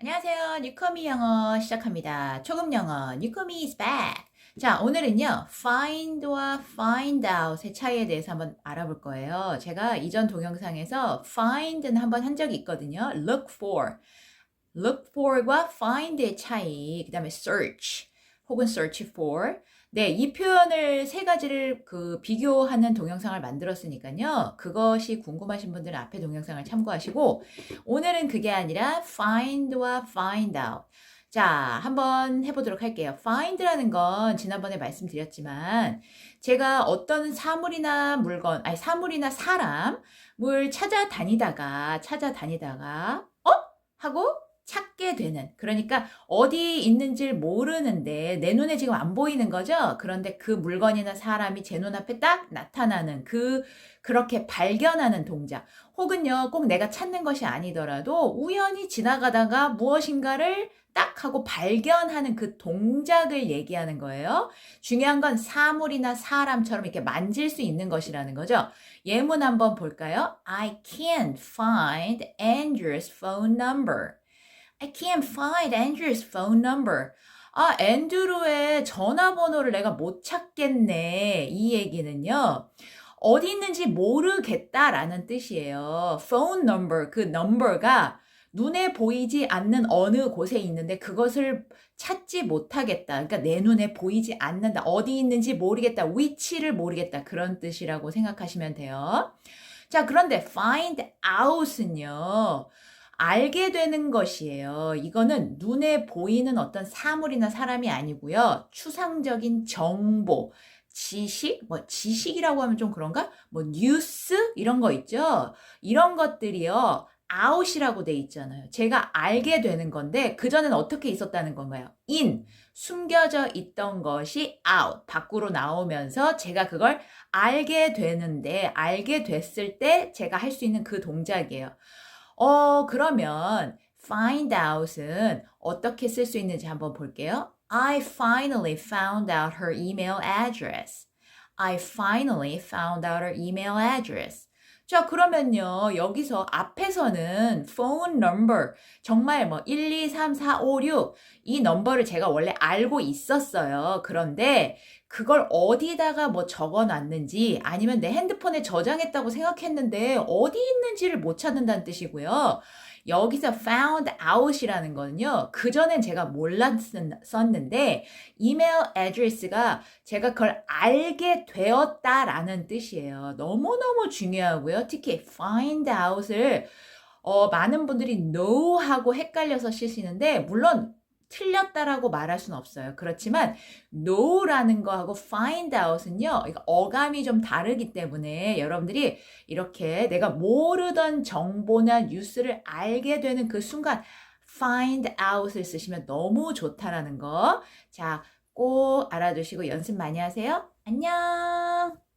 안녕하세요. 뉴커미 영어 시작합니다. 초급 영어 뉴커미 is back. 자, 오늘은요. find와 find out의 차이에 대해서 한번 알아볼 거예요. 제가 이전 동영상에서 find는 한번 한 적이 있거든요. look for. look for과 find의 차이, 그 다음에 search 혹은 search for. 네, 이 표현을 세 가지를 그 비교하는 동영상을 만들었으니까요. 그것이 궁금하신 분들은 앞에 동영상을 참고하시고 오늘은 그게 아니라 find와 find out. 자, 한번 해보도록 할게요. find라는 건 지난번에 말씀드렸지만 제가 어떤 사물이나 물건, 아니 사물이나 사람을 찾아다니다가 찾아다니다가 어? 하고 찾게 되는 그러니까 어디 있는지 모르는데 내 눈에 지금 안 보이는 거죠. 그런데 그 물건이나 사람이 제 눈앞에 딱 나타나는 그 그렇게 발견하는 동작 혹은요 꼭 내가 찾는 것이 아니더라도 우연히 지나가다가 무엇인가를 딱 하고 발견하는 그 동작을 얘기하는 거예요. 중요한 건 사물이나 사람처럼 이렇게 만질 수 있는 것이라는 거죠. 예문 한번 볼까요? I can't find Andrew's phone number. I can't find Andrew's phone number. 아, 앤드루의 전화번호를 내가 못 찾겠네. 이 얘기는요. 어디 있는지 모르겠다라는 뜻이에요. phone number, 그 number가 눈에 보이지 않는 어느 곳에 있는데 그것을 찾지 못하겠다. 그러니까 내 눈에 보이지 않는다. 어디 있는지 모르겠다. 위치를 모르겠다. 그런 뜻이라고 생각하시면 돼요. 자, 그런데 find out은요. 알게 되는 것이에요. 이거는 눈에 보이는 어떤 사물이나 사람이 아니고요. 추상적인 정보, 지식, 뭐 지식이라고 하면 좀 그런가? 뭐 뉴스 이런 거 있죠. 이런 것들이요. out이라고 돼 있잖아요. 제가 알게 되는 건데 그전엔 어떻게 있었다는 건가요? in 숨겨져 있던 것이 out 밖으로 나오면서 제가 그걸 알게 되는데 알게 됐을 때 제가 할 수 있는 그 동작이에요. 어, 그러면 find out은 어떻게 쓸 수 있는지 한번 볼게요. I finally found out her email address. I finally found out her email address. 자, 그러면요. 여기서 앞에서는 phone number 정말 뭐 1, 2, 3, 4, 5, 6 이 넘버를 제가 원래 알고 있었어요. 그런데 그걸 어디다가 뭐 적어 놨는지 아니면 내 핸드폰에 저장했다고 생각했는데 어디 있는지를 못 찾는다는 뜻이고요. 여기서 found out이라는 거는요. 그전엔 제가 몰랐었는데 이메일 애드레스가 제가 그걸 알게 되었다라는 뜻이에요. 너무너무 중요하고요. 특히 find out을 어, 많은 분들이 know하고 헷갈려서 쓰시는데 물론 틀렸다라고 말할 수는 없어요. 그렇지만 know라는 거하고 find out은요. 어감이 좀 다르기 때문에 여러분들이 이렇게 내가 모르던 정보나 뉴스를 알게 되는 그 순간 find out을 쓰시면 너무 좋다라는 거. 자, 꼭 알아두시고 연습 많이 하세요. 안녕.